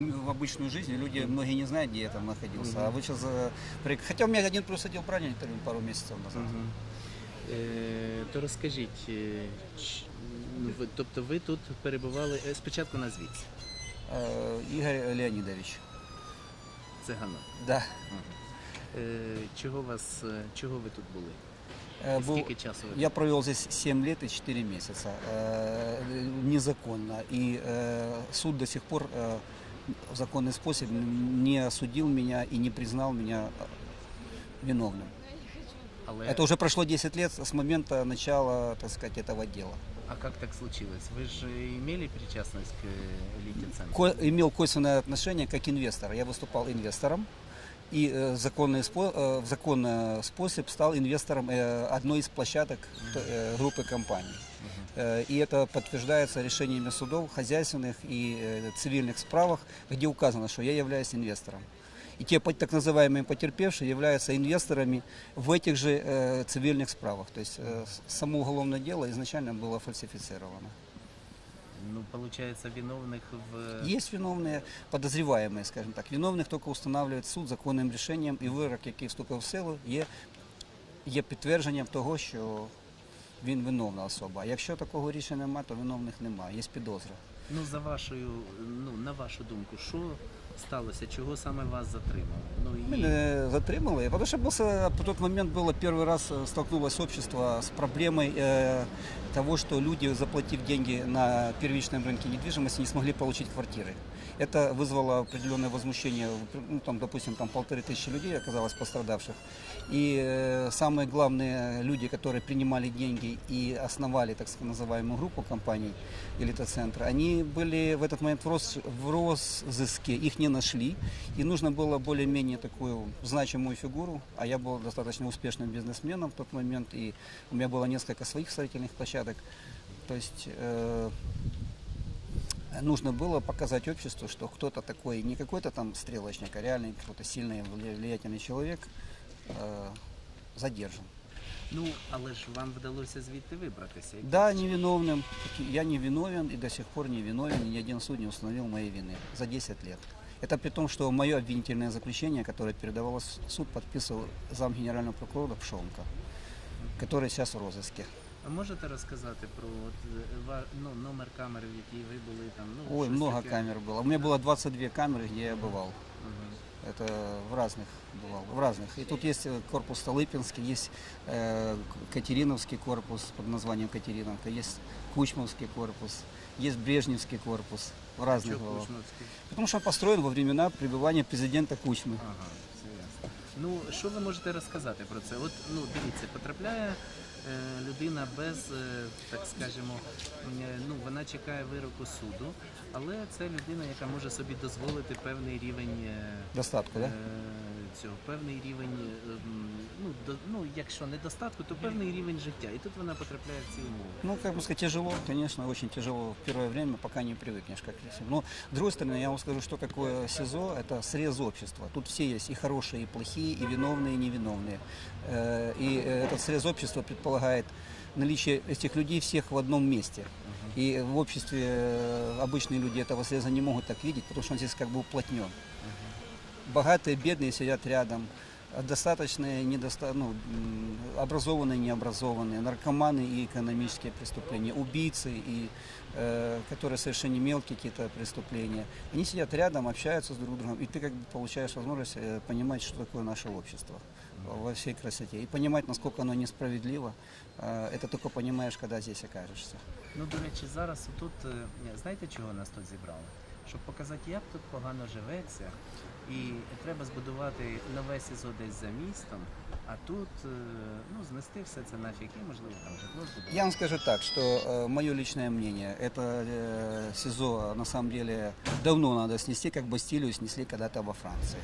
в обычную жизнь люди, многие не знают, где я там находился. А вы сейчас... Хотя у меня один плюс один правильно интервью пару месяцев назад. Мгм. Е, то розкажіть, е, ч- ну, ви- тобто ви тут перебували е, спочатку назвіть Э, Игорь Леонидович. цигана. Да. Е, чого вас, е, чого ви тут були? Э, І был- Скільки часу ви? Я провел здесь 7 лет и 4 месяца. э, Незаконно. И э, суд до сих пор э, в законный способ не осудил меня и не признал меня э, виновным. Але Это уже прошло 10 лет с момента начала, так сказать, этого дела. а як так случилось? Ви ж имели причастность к центру? Ко- имел косвенное отношение как инвестор. Я выступал инвестором и э, законный спо- э, в законный способ стал инвестором э, одной из площадок э, группы компаний. Э, И это подтверждается решениями судов, хозяйственных и э, цивильных справах, где указано, что я являюсь инвестором. И те так называемые потерпевшие являются инвесторами в этих же э, цивильных справах. То есть э, само уголовное дело изначально было фальсифицировано. Ну, получается, виновних в Есть виновные, подозреваемые, скажем так. Виновных только устанавливает суд законним рішенням, і вирок, який вступив в силу, є, є підтвердженням того, що він виновна особа. А якщо такого рішення немає, то виновних немає, є підозра. Ну за вашою, ну на вашу думку, що сталося? Чого саме вас затримали? Ну і Меня затримали, потому что был, в тот момент было первый раз э, столкнулось общество с проблемой э, того, что люди, заплатив деньги на первичном рынке недвижимости, не смогли получить квартиры. Это вызвало определенное возмущение, ну, там, допустим, там полторы тысячи людей оказалось пострадавших. И э, самые главные люди, которые принимали деньги и основали, так называемую группу компаний элита-центра, они были в этот момент в, рос- в розыске, их не нашли. И нужно было более-менее такую значимую фигуру, а я был достаточно успешным бизнесменом в тот момент, и у меня было несколько своих строительных площадок. То есть э, нужно было показать обществу, что кто-то такой, не какой-то там стрелочник, а реальный какой-то сильный, вли- влиятельный человек э, задержан. ну але ж вам вдалося звідти вибратися. якимось Да, чином. невиновным. Я не виновен и до сих пор не виновен, и ни один суд не установил моей вины за 10 лет. Это при том, что мое обвинительное заключение, которое передавалось в суд, подписывал зам генерального прокурора Пшонка, который сейчас в розыске. А можете розказати про от, е, ва- ну, номер камери, в якій ви були там? Ну, Ой, щось много таке? камер было. У меня было 22 камеры, где я бывал. Мгм. Это в разных бывал, в разных. И тут есть э, корпус Столыпинский, есть э, Катериновский корпус под названием Катериновка, есть Кучмовский корпус, есть Брежневский корпус. В разных Чого бывал. Кучмовський? Потому что он построен во времена пребывания президента Кучмы. Ага, все ясно. Ну, що ви можете розказати про це? От, ну, дивіться, потрапляє е, людина без, е, так скажемо, е, ну, вона чекає вироку суду, але це людина, яка може собі дозволити певний рівень е, Достатку, да? е, цього, певний рівень, е, м, ну, до, ну, якщо не достатку, то певний рівень життя. І тут вона потрапляє в ці умови. Ну, как бы сказать, тяжело, конечно, очень тяжело в первое время, пока не привыкнешь как к Но, с другой стороны, я вам скажу, что такое СИЗО, это срез общества. Тут все есть, и хорошие, и плохие, и виновные, и невиновные. Э, И э, этот срез общества предполагает наличие этих людей всех в одном месте. И в обществе э, обычные люди этого среза не могут так видеть, потому что он здесь как бы уплотнен. Богатые, бедные сидят рядом, достаточные, недоста... ну, м, образованные, необразованные, наркоманы и экономические преступления, убийцы и э, которые совершенно мелкие какие-то преступления. Они сидят рядом, общаются с друг другом, и ты как бы получаешь возможность э, понимать, что такое наше общество во всей красоте. И понимать, насколько оно несправедливо, э, это только понимаешь, когда здесь окажешься. Ну, до речі, зараз тут, е, знаєте, чого нас тут зібрали? Щоб показати, як тут погано живеться, і треба збудувати нове СІЗО десь за містом, а тут е, ну, знести все це нафіг і, можливо, там житло збудувати. Я вам скажу так, что э, мое личное мнение, это э, СИЗО на самом деле давно надо снести, как Бастилию снесли когда-то во Франции.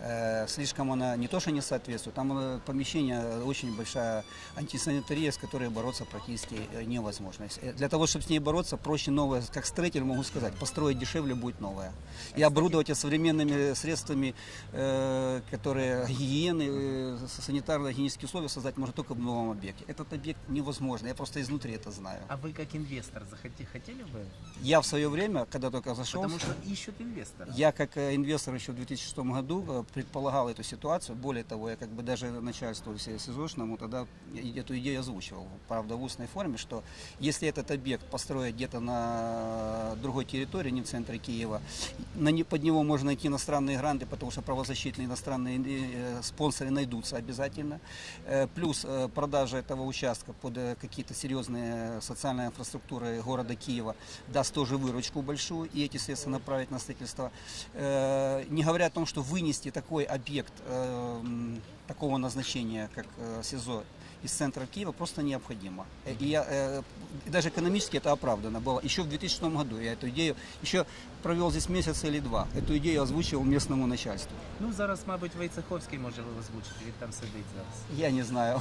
Э, слишком она не то, что не соответствует, там э, помещение э, очень большая антисанитария, с которой бороться практически э, невозможно. Э, Для того, чтобы с ней бороться, проще новое, как строитель могу сказать, построить дешевле будет новое. И оборудовать современными средствами, э, которые гигиены, э, санитарно-гигиенические условия создать можно только в новом объекте. Этот объект невозможно, я просто изнутри это знаю. А вы как инвестор захоти, хотели бы? Я в свое время, когда только зашел, Потому что ищут инвестора. я как э, инвестор еще в 2006 году э, предполагал эту ситуацию. Более того, я как бы даже начальству все СИЗОшному тогда эту идею озвучивал. Правда, в устной форме, что если этот объект построить где-то на другой территории, не в центре Киева, на не, под него можно найти иностранные гранты, потому что правозащитные иностранные э, спонсоры найдутся обязательно. Э, плюс э, продажа этого участка под э, какие-то серьезные социальные инфраструктуры города Киева даст тоже выручку большую, и эти средства направить на строительство. Не говоря о том, что вынести такой объект такого назначения, как СИЗО, из центра Киева просто необходимо. Э, И я, э, и даже экономически это оправдано было. Еще в 2006 году я эту идею, еще провел здесь месяц или два, эту идею озвучивал местному начальству. Ну зараз, мабуть, Войцеховський може озвучити, він там сидить зараз. Я не знаю.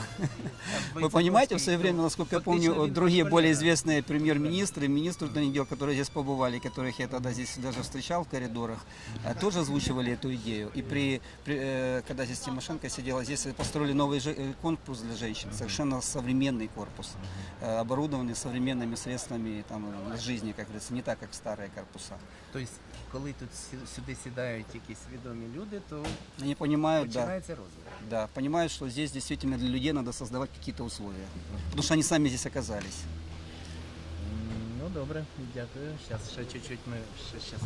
А Вы понимаете, в свое время, ну, насколько я помню, другие более известные премьер-министры, министры внутренних дел, которые здесь побывали, которых я тогда здесь даже встречал в коридорах, э, тоже озвучивали эту идею. И при, при, э, когда здесь Тимошенко сидела, здесь построили новый э, корпус для женщин, совершенно современный корпус, э, оборудованный современными средствами там, э, жизни, как говорится, не так, как старые корпуса. Тобто, коли тут сю- сюди сідають якісь відомі люди, то Они понимают, да, починається розвиток. да, понимают, что здесь действительно для людей надо создавать какие-то условия, потому что они сами здесь оказались. М, Ну добре, дякую. Зараз ще чуть-чуть ми ще щас